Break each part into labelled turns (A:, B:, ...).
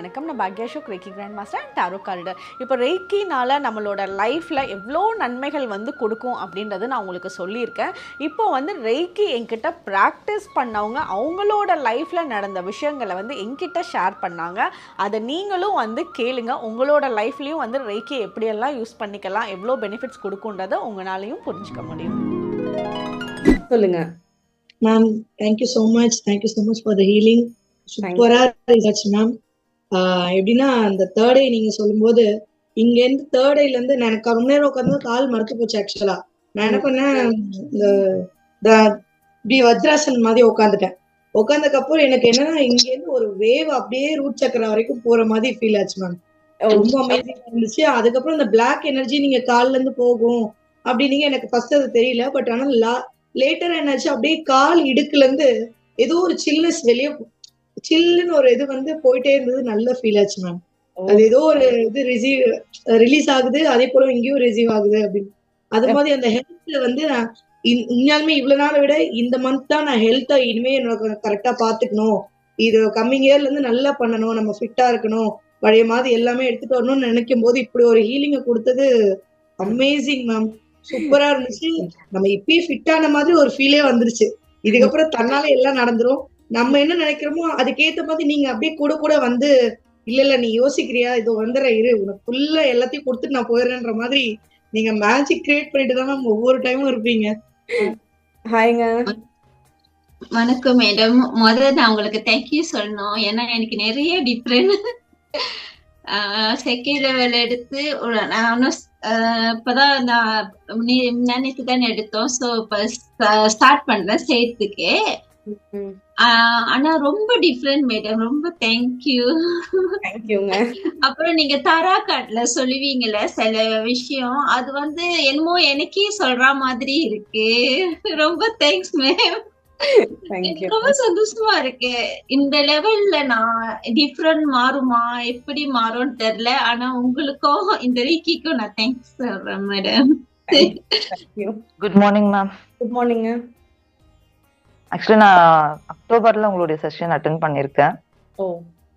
A: வணக்கம். நான் Bhagyashok reiki grand master and tarot Carter இப்போ ரெய்க்கினால நம்மளோட லைஃப்பில் எவ்வளோ நன்மைகள் வந்து கொடுக்கும் அப்படின்றது நான் உங்களுக்கு சொல்லியிருக்கேன். இப்போ வந்து ரெய்கி என்கிட்ட ப்ராக்டிஸ் பண்ணவங்க அவங்களோட லைஃப்பில் நடந்த விஷயங்களை வந்து என்கிட்ட ஷேர் பண்ணாங்க. அதை நீங்களும் வந்து கேளுங்க. உங்களோட லைஃப்லேயும் வந்து ரெய்கி எப்படியெல்லாம் யூஸ் பண்ணிக்கலாம் எவ்வளோ பெனிஃபிட்ஸ் கொடுக்குன்றதை உங்களாலையும் புரிஞ்சுக்க முடியும். சொல்லுங்க.
B: Ma'am thank you so much thank you so much for the healing சூப்பரா இருந்துச்சு மேம் எப்படின்னா அந்த தேர்ட் டே நீங்க சொல்லும்போது இங்க இருந்து தேர்ட் டேல இருந்து நான் எனக்கு ரொம்ப நேரம் உட்காந்து கால் மறுத்து போச்சு ஆக்சுவலா நான் என்ன பண்ணேன் இந்த இப்படி வஜ்ராசன் மாதிரி உட்காந்துட்டேன் உட்காந்ததுக்கு அப்புறம் எனக்கு என்னன்னா இங்க இருந்து ஒரு வேவ் அப்படியே ரூட் சக்கரம் வரைக்கும் போற மாதிரி ஃபீல் ஆச்சு மேம் ரொம்ப அமேசிங் இருந்துச்சு. அதுக்கப்புறம் இந்த பிளாக் எனர்ஜி நீங்க கால்ல இருந்து போகும் அப்படின்னீங்க எனக்கு ஃபர்ஸ்ட் அது தெரியல. பட் ஆனா லா லேட்டர் என்னாச்சு அப்படியே கால் இடுக்குல இருந்து ஏதோ ஒரு சில்னஸ் வெளியே சில்லுன்னு ஒரு இது வந்து போயிட்டே இருந்தது நல்ல ஃபீல் ஆச்சு மேம் அது ஏதோ ஒரு இது ரிசீவ் ரிலீஸ் ஆகுது அதே போல இங்கேயும் ரிசீவ் ஆகுது அப்படின்னு. அது மாதிரி அந்த ஹெல்த்ல வந்து நான் இன்- உண்மையாலுமே இவ்வளவு நாளை விட இந்த மந்த் தான் நான் ஹெல்த்தை இனிமே என்னோட கரெக்டா பாத்துக்கணும். இது கம்மிங் இயர்ல இருந்து நல்லா பண்ணணும் நம்ம ஃபிட்டா இருக்கணும் பழைய மாதிரி எல்லாமே எடுத்துட்டு வரணும்னு நினைக்கும் போது இப்படி ஒரு ஹீலிங்கை கொடுத்தது அமேசிங் மேம் சூப்பரா இருந்துச்சு. நம்ம இப்பயே ஃபிட் ஆன மாதிரி ஒரு ஃபீலே வந்துருச்சு. இதுக்கப்புறம் தன்னால எல்லாம் நடந்துரும். நம்ம என்ன நினைக்கிறோமோ அதுக்கேத்த மாதிரி நீங்க அப்படியே கூட கூட வந்து இல்ல இல்ல நீ யோசிக்கிறியா? இது வந்துடுற இரு. உனக்கு ஃபுல்லா எல்லாத்தையும் கொடுத்துட்டு நான் போயிடுறேன்ற மாதிரி நீங்க மேஜிக் கிரியேட் பண்ணிட்டு தான் ஒவ்வொரு டைமும் இருப்பீங்க.
A: ஹாய்ங்க
C: வணக்கம் மேடம் முதல்ல நான் உங்களுக்கு தேங்க்யூ சொல்லணும். ஏன்னா எனக்கு நிறைய டிஃப்ரெண்ட் செகண்ட் லெவல் எடுத்து ஒரு- நான் இன்னும் ஆஹ் இப்பதான் நான் நினைத்து தான் எடுத்தோம். ஸோ இப்போ ஸ்டார்ட் பண்றேன் சேர்த்துக்கு. ஆனா ரொம்ப டிஃப்ரெண்ட் மேடம் ரொம்ப தேங்க்யூ
A: தேங்க்யூங்க
C: அப்புறம் நீங்க தாரா கார்ட்ல சொல்லுவீங்கல்ல சில விஷயம். அது வந்து என்னமோ எனக்கே சொல்ற மாதிரி இருக்கு. ரொம்ப தேங்க்ஸ் மேம் ரொம்ப சந்தோஷமா இருக்கு. இந்த லெவல்ல நான் டிஃப்ரெண்ட் மாறுமா எப்படி மாறும்னு தெரியல. ஆனா உங்களுக்கும் இந்த ரீக்கிக்கும் நான் தேங்க்ஸ் சொல்றேன்
A: madam
D: good morning ma'am
A: good மார்னிங்க
D: actually நான் அக்டோபர்ல உங்களுடைய செஷன் அட்டன் பண்ணியிருக்கேன்.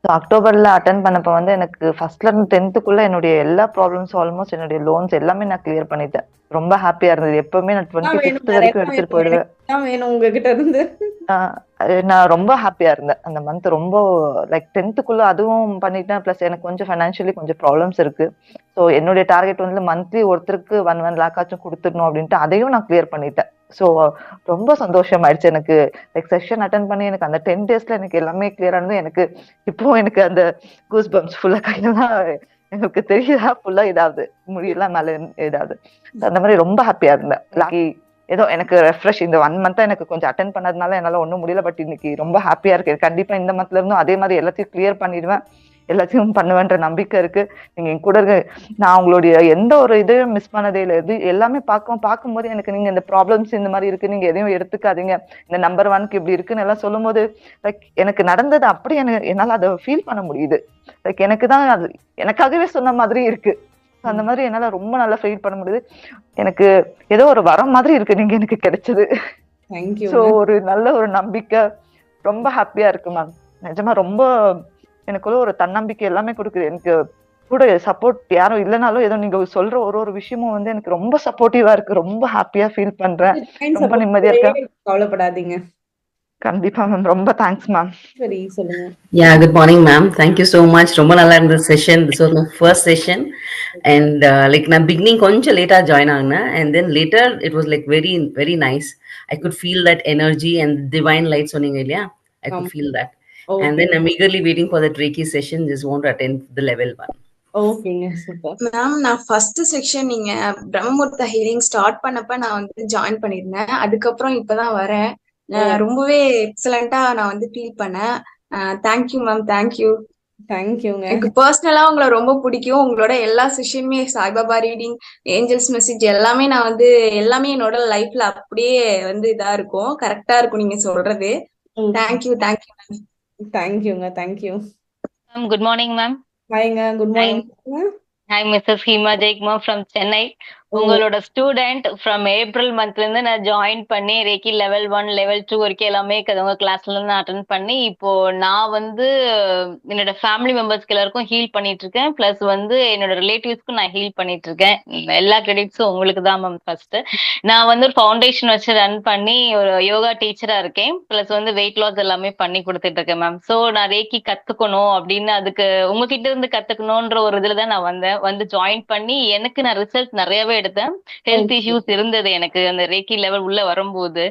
D: ஸோ அக்டோபர்ல அட்டன் பண்ணப்ப வந்து எனக்கு ஃபர்ஸ்ட்ல இருந்து டென்த்துக்குள்ள என்னுடைய எல்லா ப்ராப்ளம்ஸ் ஆல்மோஸ்ட் என்னுடைய லோன்ஸ் எல்லாமே நான் கிளியர் பண்ணிட்டேன். ரொம்ப ஹாப்பியா இருந்தது. எப்பவுமே நான் டுவெண்ட்டி ஃபிஃப்த் வரைக்கும் எடுத்துட்டு போயிடுவேன்.
A: உங்ககிட்ட இருந்து.
D: நான் ரொம்ப ஹாப்பியா இருந்தேன். அந்த மந்த் ரொம்ப லைக் டென்த்துக்குள்ள அதுவும் பண்ணிட்டேன். ப்ளஸ் எனக்கு கொஞ்சம் ஃபைனான்ஷியலி கொஞ்சம் ப்ராப்ளம்ஸ் இருக்கு. ஸோ என்னுடைய டார்கெட் வந்து மந்த்லி ஒருத்தருக்கு ஒன் ஒன் லேக்காச்சும் கொடுத்துடணும் அப்படின்ட்டு அதையும் நான் கிளியர் பண்ணிட்டேன். ஸோ ரொம்ப சந்தோஷம் ஆயிடுச்சு எனக்கு. லைக் செஷன் அட்டன் பண்ணி எனக்கு அந்த டென் டேஸ்ல எனக்கு எல்லாமே கிளியர் ஆனது. எனக்கு இப்போ எனக்கு அந்த கூஸ் பம்ப்ஸ் ஃபுல்லா கையெல்லாம் எனக்கு தெரியுதா? ஃபுல்லா இதாகுது. முடியெல்லாம் மேல இதாகுது. அந்த மாதிரி ரொம்ப ஹாப்பியா இருந்தேன். லாக்கி ஏதோ எனக்கு ரெஃப்ரெஷ் இந்த ஒன் மந்த்தா எனக்கு கொஞ்சம் அட்டன் பண்ணதுனால என்னால ஒன்றும் முடியல. பட் இன்னைக்கு ரொம்ப ஹாப்பியா இருக்கு. கண்டிப்பா இந்த மந்த்ல இருந்தும் அதே மாதிரி எல்லாத்தையும் கிளியர் பண்ணிடுவேன். எல்லாத்தையும் பண்ணுவேன்ற நம்பிக்கை இருக்கு. நீங்க என் கூட இருக்க நான் உங்களுடைய எந்த ஒரு இதையும் மிஸ் பண்ணதே இல்லை. இது எல்லாமே பார்க்கும் பார்க்கும்போது எனக்கு நீங்க இந்த ப்ராப்ளம்ஸ் இந்த மாதிரி இருக்கு. நீங்க எதையும் எடுத்துக்காதீங்க. இந்த நம்பர் ஒன்க்கு இப்படி இருக்குன்னு எல்லாம் சொல்லும்போது லைக் எனக்கு நடந்தது அப்படி எனக்கு என்னால அதை ஃபீல் பண்ண முடியுது. லைக் எனக்கு தான் அது எனக்காகவே சொன்ன மாதிரி இருக்கு. அந்த மாதிரி என்னால ரொம்ப நல்லா ஃபீல் பண்ண முடியுது. எனக்கு ஏதோ ஒரு வரம் மாதிரி இருக்கு. நீங்க எனக்கு கிடைச்சது. ஸோ ஒரு நல்ல ஒரு நம்பிக்கை. ரொம்ப ஹாப்பியா இருக்கு மேம் நிஜமா ரொம்ப எனக்குள்ள ஒரு தன்னம்பிக்கை எல்லாமே கொடுக்குது. எனக்கு கூட சப்போர்ட் யாரும் இல்லைனாலும் ஏதோ நீங்க சொல்ற ஒரு ஒரு விஷயமும் வந்து எனக்கு ரொம்ப சப்போர்ட்டிவா இருக்கு. ரொம்ப ஹாப்பியா ஃபீல் பண்றேன். ரொம்ப நிம்மதியா இருக்கேன்.
A: கவலைப்படாதீங்க.
D: கண்டிப்பா மேம் ரொம்ப தேங்க்ஸ் மேம்
A: சரி சொல்லுங்க.
E: Yeah, good morning, ma'am. Thank you so much. ரொம்ப நல்லா இருந்த session was my first session. And uh, like நான் beginning கொஞ்சம் லேட்டா ஜாயின் ஆகினேன். And then later it was like very very nice. I could feel that energy and divine light சொன்னீங்க இல்லையா? I could
A: Um,
E: feel that. And then I'm eagerly waiting for the Reiki session. Just want to attend the level one.
A: ஓகேங்க super
F: ma'am நான் first section நீங்க பிரம்மமுர்த்த healing start பண்ணப்ப நான் வந்து join பண்ணிருந்தேன் அதுக்கப்புறம் இப்பதான் வரேன். ரொம்பவே எக்ஸலண்டா நான் வந்து ஃபீல் பண்ணேன். தேங்க்யூ மேம் தேங்க்யூ
A: தேங்க்யூங்க
F: எனக்கு பர்சனலா உங்களை ரொம்ப பிடிக்கும். உங்களோட எல்லா செஷனுமே சாய்பாபா ரீடிங் ஏஞ்சல்ஸ் மெசேஜ் எல்லாமே நான் வந்து எல்லாமே என்னோட லைஃப்ல அப்படியே வந்து இதா இருக்கும். கரெக்டா இருக்கும் நீங்க சொல்றது. தேங்க்யூ தேங்க்யூ
A: தேங்க்யூங்க thank you
G: Ma'am, good morning, ma'am.
A: ஹாய்ங்க good morning
G: Hi, Mrs. Hima Jagma from Chennai. உங்களோட ஸ்டூடெண்ட் ஃப்ரம் ஏப்ரல் மந்த்ல இருந்து நான் ஜாயின் பண்ணி reiki level one level two வரைக்கும் எல்லாமே உங்க கிளாஸ்ல இருந்து அட்டன் பண்ணி இப்போ நான் வந்து என்னோட ஃபேமிலி மெம்பர்ஸ்க்கு எல்லாருக்கும் ஹீல் பண்ணிட்டு இருக்கேன் பிளஸ் வந்து என்னோட ரிலேட்டிவ்ஸ்க்கும் நான் ஹீல் பண்ணிட்டு இருக்கேன் எல்லா கிரெடிட்ஸும் உங்களுக்கு தான் மேம் ஃபர்ஸ்ட் நான் வந்து ஒரு ஃபவுண்டேஷன் வச்சு ரன் பண்ணி ஒரு யோகா டீச்சரா இருக்கேன். பிளஸ் வந்து வெயிட் லாஸ் எல்லாமே பண்ணி கொடுத்துட்டு இருக்கேன் மேம் சோ நான் ரேக்கி கத்துக்கணும் அப்படின்னு அதுக்கு உங்ககிட்ட இருந்து கத்துக்கணும்ன்ற ஒரு இதுல தான் நான் வந்தேன். வந்து ஜாயின் பண்ணி எனக்கு நான் ரிசல்ட் நிறையவே எடுத்தேன். ஹெல்த் இஷ்யூஸ் இருந்தது எனக்கு. அந்த ரேக்கி லெவல் உள்ள வரும்போது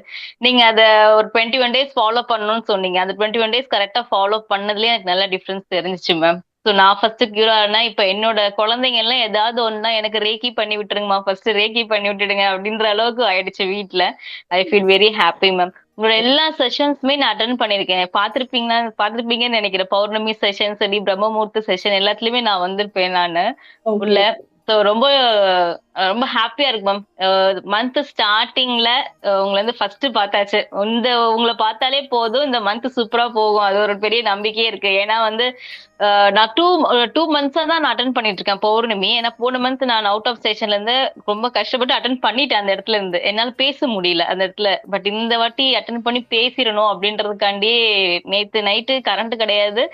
G: நீங்க அத ஒரு டுவெண்ட்டி ஒன் டேஸ் ஃபாலோ பண்ணணும்னு சொன்னீங்க. அந்த டுவெண்ட்டி ஒன் டேஸ் கரெக்டா ஃபாலோ பண்ணதுலயே எனக்கு நல்ல டிஃபரன்ஸ் தெரிஞ்சுச்சு மேம் ஸோ நான் ஃபர்ஸ்ட் கியூர் ஆனா இப்ப என்னோட குழந்தைங்க எல்லாம் ஏதாவது ஒண்ணுனா எனக்கு ரேக்கி பண்ணி விட்டுருங்கம்மா. ஃபர்ஸ்ட் ரேக்கி பண்ணி விட்டுடுங்க அப்படின்ற அளவுக்கு ஆயிடுச்சு வீட்ல. I feel very happy ma'am உங்களோட எல்லா செஷன்ஸுமே நான் அட்டன் பண்ணிருக்கேன் பாத்திருப்பீங்கன்னா பாத்திருப்பீங்கன்னு நினைக்கிறேன். பௌர்ணமி செஷன் சரி பிரம்மமுகூர்த்த செஷன் எல்லாத்துலயுமே நான் வந்திருப்பேன் நானு. உள்ள ஸோ ரொம்ப ரொம்ப ஹாப்பியா இருக்கு மேம் மந்த் ஸ்டார்டிங்ல உங்களை வந்து ஃபர்ஸ்ட் பார்த்தாச்சு. இந்த உங்களை பார்த்தாலே போதும். இந்த மந்த் சூப்பரா போகும். அது ஒரு பெரிய நம்பிக்கையே இருக்கு. ஏன்னா வந்து நான் டூ டூ மந்த்ஸா தான் நான் அட்டன் பண்ணிட்டு இருக்கேன் பௌர்ணமி. ஏன்னா போன மந்த் நான் அவுட் ஆஃப் ஸ்டேஷன்ல இருந்து ரொம்ப கஷ்டப்பட்டு அட்டன் பண்ணிட்டேன் அந்த இடத்துல இருந்து. என்னால பேச முடியல அந்த இடத்துல. பட் இந்த வாட்டி அட்டன் பண்ணி பேசிடணும் அப்படின்றதுக்காண்டி நேத்து நைட்டு கரண்ட் கிடையாது.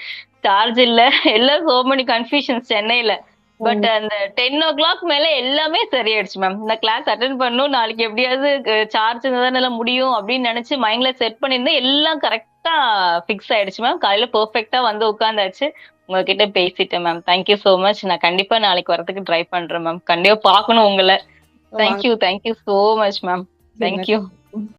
G: சார்ஜ் இல்ல. எல்லாம் சோ மெனி கன்ஃபியூஷன்ஸ் சென்னையில. பட் அந்த டென் ஓ கிளாக் மேல எல்லாமே சரியாயிடுச்சு மேம் இந்த கிளாஸ் அட்டன் பண்ணும் நாளைக்கு எப்படியாவது சார்ஜ் இருந்தா முடியும் அப்படின்னு நினைச்சு மைண்ட்ல செட் பண்ணியிருந்தேன் எல்லாம் கரெக்டா ஃபிக்ஸ் ஆயிடுச்சு மேம் காலையில பெர்ஃபெக்ட்டா வந்து உட்காந்தாச்சு. உங்ககிட்ட பேசிட்டேன் மேம் தேங்க்யூ so மச் நான் கண்டிப்பா நாளைக்கு வரதுக்கு ட்ரை பண்றேன் மேம் கண்டிப்பா பார்க்கணும் உங்களை. Thank you thank you so much ma'am thank you